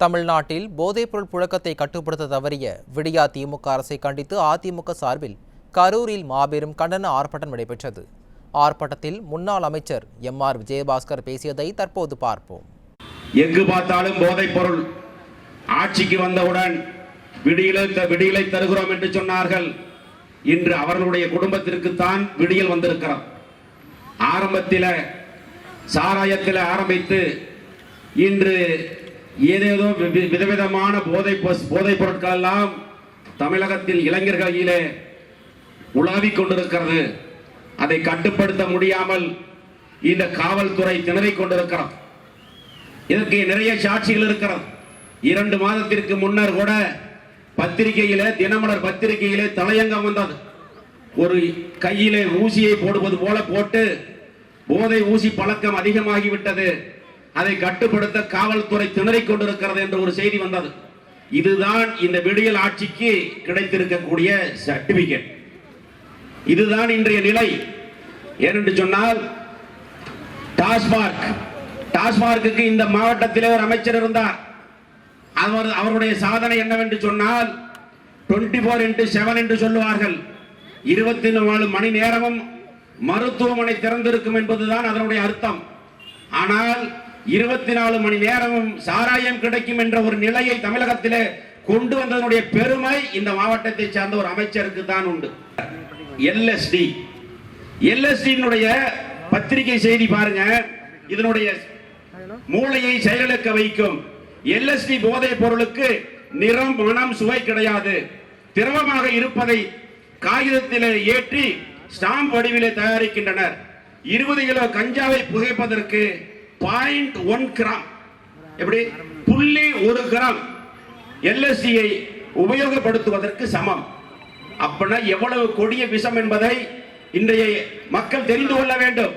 தமிழ்நாட்டில் போதைப்பொருள் புழக்கத்தை கட்டுப்படுத்த தவறிய விடியா திமுக அரசை கண்டித்து அதிமுக சார்பில் கரூரில் மாபெரும் கண்டன ஆர்ப்பாட்டம் நடைபெற்றது. ஆர்ப்பாட்டத்தில் முன்னாள் அமைச்சர் எம் ஆர் விஜயபாஸ்கர் பேசியதை தற்போது பார்ப்போம். எங்கு பார்த்தாலும் போதைப் பொருள் ஆட்சிக்கு வந்தவுடன் விடியலை த- விடியலை தருகிறோம் என்று சொன்னார்கள். இன்று அவர்களுடைய குடும்பத்திற்குத்தான் விடியல் வந்திருக்கிறோம் ஆரம்பத்தில் சாராயத்தில் ஆரம்பித்து இன்று ஏதேதோ வி- விதவிதமான போதை போதைப் பொருட்கள் எல்லாம் தமிழகத்தில் இளைஞர்களிலே உலாவிக் கொண்டிருக்கிறது. அதை கட்டுப்படுத்த முடியாமல் இந்த காவல்துறை திணறிக் கொண்டிருக்கிறது. இதற்கு நிறைய சாட்சிகள் இருக்கிறது. இரண்டு மாதத்திற்கு முன்னர் கூட பத்திரிகையிலே தினமலர் பத்திரிகையிலே தலையங்கம் வந்தது. ஒரு கையிலே ஊசியை போடுவது போல போட்டு போதை ஊசி பழக்கம் அதிகமாகிவிட்டது. அதை கட்டுப்படுத்த காவல்துறை திணறிக் கொண்டிருக்கிறது என்ற ஒரு செய்தி வந்தது. இதுதான் இந்த விடியல் ஆட்சிக்கு கிடைத்திருக்கக்கூடிய சர்டிபிகேட் இதுதான் இன்றைய நிலை. ஏனென்று சொன்னால் டாஸ்மார்க். டாஸ்மார்க்கு இந்த மாவட்டத்திலே ஒரு அமைச்சர் இருந்தார். அவர் அவருடைய சாதனை என்னவென்று சொன்னால் 24 ஃபோர் இன்ட்டு செவன் என்று சொல்லுவார்கள். இருபத்தி நாலு மணி நேரமும் மருத்துவமனை திறந்திருக்கும் என்பதுதான் அதனுடைய அர்த்தம். ஆனால் இருபத்தி நாலு மணி நேரமும் சாராயம் கிடைக்கும் என்ற ஒரு நிலையை தமிழகத்திலே கொண்டு வந்ததனுடைய பெருமை இந்த மாவட்டத்தை சார்ந்த ஒரு அமைச்சருக்கு தான் உண்டு. எல்எஸ்டி. எல்எஸ்டியினுடைய பத்திரிகை செய்தி பாருங்க. இதனுடைய மூளையை செயலிழக்க வைக்கும். எல்எஸ்டி போதைப் பொருளுக்கு நிறம் மனம் சுவை கிடையாது. திரவமாக இருப்பதை காகிதத்திலே ஏற்றி ஸ்டாம்ப் வடிவிலே தயாரிக்கின்றனர். இருபது கிலோ கஞ்சாவை புகைப்பதற்கு பாயிண்ட் ஒன் கிராம் எப்படி? புள்ளி ஒரு கிராம் எல்எஸ்சியை உபயோகப்படுத்துவதற்கு சமம். அப்படின்னா எவ்வளவு கொடிய விஷம் என்பதை இன்றைய மக்கள் தெரிந்து கொள்ள வேண்டும்.